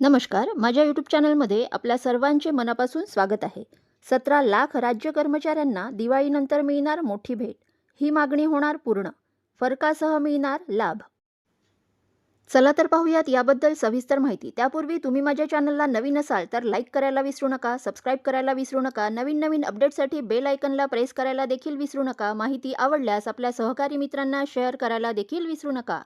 नमस्कार माझ्या यूट्यूब चॅनलमध्ये आपल्या सर्वांचे मनापासून स्वागत आहे. सतरा लाख राज्य कर्मचाऱ्यांना दिवाळीनंतर मिळणार मोठी भेट. ही मागणी होणार पूर्ण. फरकासह मिळणार लाभ. चला तर पाहूयात याबद्दल सविस्तर माहिती. त्यापूर्वी तुम्ही माझ्या चॅनलला नवीन असाल तर लाईक करायला विसरू नका सबस्क्राईब करायला विसरू नका नवीन नवीन अपडेटसाठी बेल आयकनला प्रेस करायला देखील विसरू नका. माहिती आवडल्यास आपल्या सहकारी मित्रांना शेअर करायला देखील विसरू नका.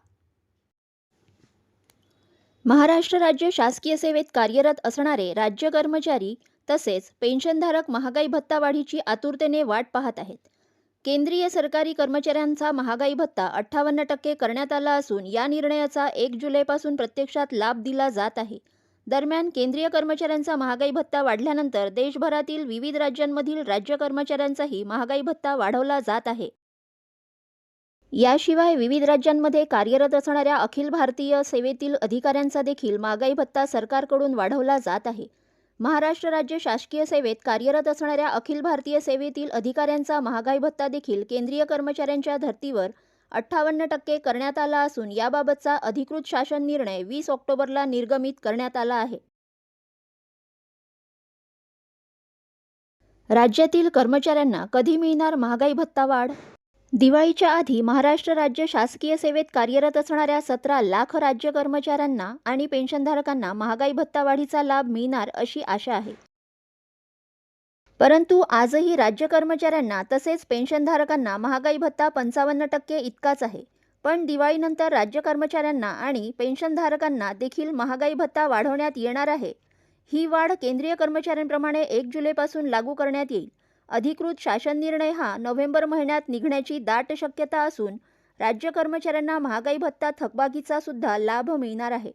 महाराष्ट्र राज्य शासकीय सेवेत कार्यरत असणारे राज्य कर्मचारी तसेच पेन्शनधारक महागाई भत्ता वाढीची आतुरतेने वाट पाहत आहेत. केंद्रीय सरकारी कर्मचाऱ्यांचा महागाई भत्ता अठ्ठावन्न टक्के करण्यात आला असून या निर्णयाचा एक जुलैपासून प्रत्यक्षात लाभ दिला जात आहे. दरम्यान केंद्रीय कर्मचाऱ्यांचा महागाई भत्ता वाढल्यानंतर देशभरातील विविध राज्यांमधील राज्य कर्मचाऱ्यांचाही महागाई भत्ता वाढवला जात आहे. याशिवाय विविध राज्यांमध्ये कार्यरत असणाऱ्या अखिल भारतीय सेवेतील अधिकाऱ्यांचा देखील महागाई भत्ता सरकारकडून वाढवला जात आहे. महाराष्ट्र राज्य शासकीय सेवेत कार्यरत असणाऱ्या अखिल भारतीय सेवेतील अधिकाऱ्यांचा महागाई भत्ता देखील केंद्रीय कर्मचाऱ्यांच्या धर्तीवर अठ्ठावन्न टक्के करण्यात आला असून याबाबतचा अधिकृत शासन निर्णय वीस ऑक्टोबरला निर्गमित करण्यात आला आहे. राज्यातील कर्मचाऱ्यांना कधी मिळणार महागाई भत्ता वाढ? दिवाळीच्या आधी महाराष्ट्र राज्य शासकीय सेवेत कार्यरत असणाऱ्या सतरा लाख राज्य कर्मचाऱ्यांना आणि पेन्शनधारकांना महागाई भत्ता वाढीचा लाभ मिळणार अशी आशा आहे. परंतु आजही राज्य कर्मचाऱ्यांना तसेच पेन्शनधारकांना महागाई भत्ता पंचावन्न टक्के इतकाच आहे. पण दिवाळीनंतर राज्य कर्मचाऱ्यांना आणि पेन्शनधारकांना देखील महागाई भत्ता वाढवण्यात येणार आहे. ही वाढ केंद्रीय कर्मचाऱ्यांप्रमाणे एक जुलैपासून लागू करण्यात येईल. अधिकृत शासन निर्णय हा नोव्हेंबर महिन्यात निघण्याची दाट शक्यता असून राज्य कर्मचाऱ्यांना महागाई भत्ता थकबाकीचा सुद्धा लाभ मिळणार आहे.